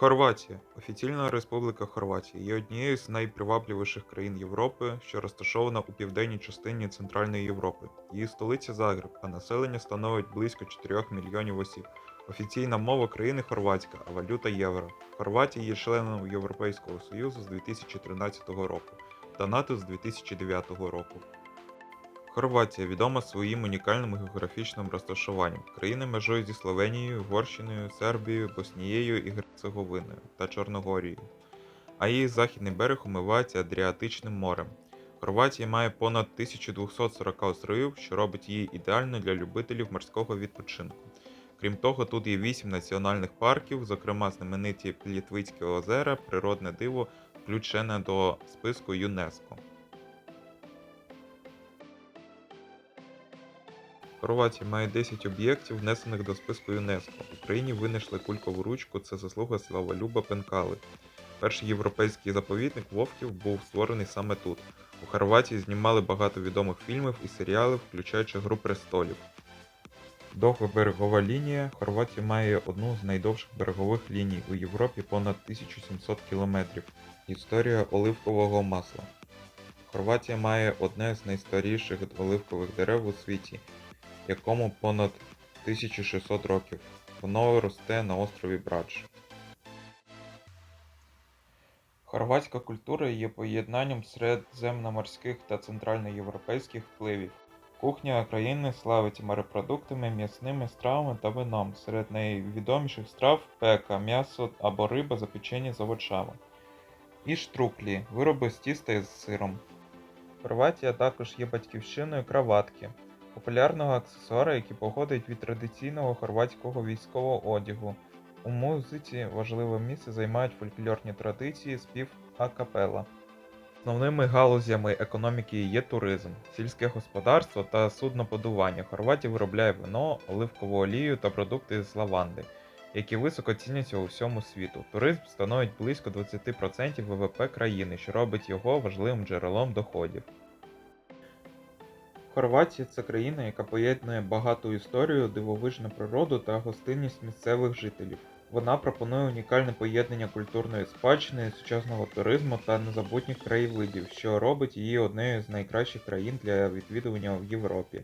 Хорватія. Офіційна Республіка Хорватія є однією з найпривабливіших країн Європи, що розташована у південній частині Центральної Європи. Її столиця Загреб, а населення становить близько 4 мільйонів осіб. Офіційна мова країни хорватська, а валюта євро. Хорватія є членом Європейського Союзу з 2013 року та НАТО з 2009 року. Хорватія відома своїм унікальним географічним розташуванням. Країна межує зі Словенією, Угорщиною, Сербією, Боснією і Герцеговиною та Чорногорією, а її західний берег омивається Адріатичним морем. Хорватія має понад 1240 островів, що робить її ідеальною для любителів морського відпочинку. Крім того, тут є 8 національних парків, зокрема знамениті Плітвицькі озера, природне диво, включене до списку ЮНЕСКО. Хорватія має 10 об'єктів, внесених до списку ЮНЕСКО. В Україні винайшли кулькову ручку, це заслуга Славолюба Пенкали. Перший європейський заповідник вовків був створений саме тут. У Хорватії знімали багато відомих фільмів і серіалів, включаючи Гру престолів. Довга берегова лінія. Хорватія має одну з найдовших берегових ліній у Європі понад 1700 кілометрів. Історія оливкового масла. Хорватія має одне з найстаріших оливкових дерев у світі, якому понад 1600 років. Воно росте на острові Брадж. Хорватська культура є поєднанням середземноморських та центральноєвропейських впливів. Кухня країни славить морепродуктами, м'ясними стравами та вином. Серед найвідоміших страв пека, м'ясо або риба, запечені з овочами. І штруклі вироби з тіста із сиром. Хорватія також є батьківщиною краватки, популярного аксесуара, який походить від традиційного хорватського військового одягу. У музиці важливе місце займають фольклорні традиції спів акапела. Основними галузями економіки є туризм, сільське господарство та суднобудування. Хорватія виробляє вино, оливкову олію та продукти з лаванди, які високо ціняться у всьому світу. Туризм становить близько 20% ВВП країни, що робить його важливим джерелом доходів. Хорватія це країна, яка поєднує багату історію, дивовижну природу та гостинність місцевих жителів. Вона пропонує унікальне поєднання культурної спадщини, сучасного туризму та незабутніх краєвидів, що робить її однією з найкращих країн для відвідування в Європі.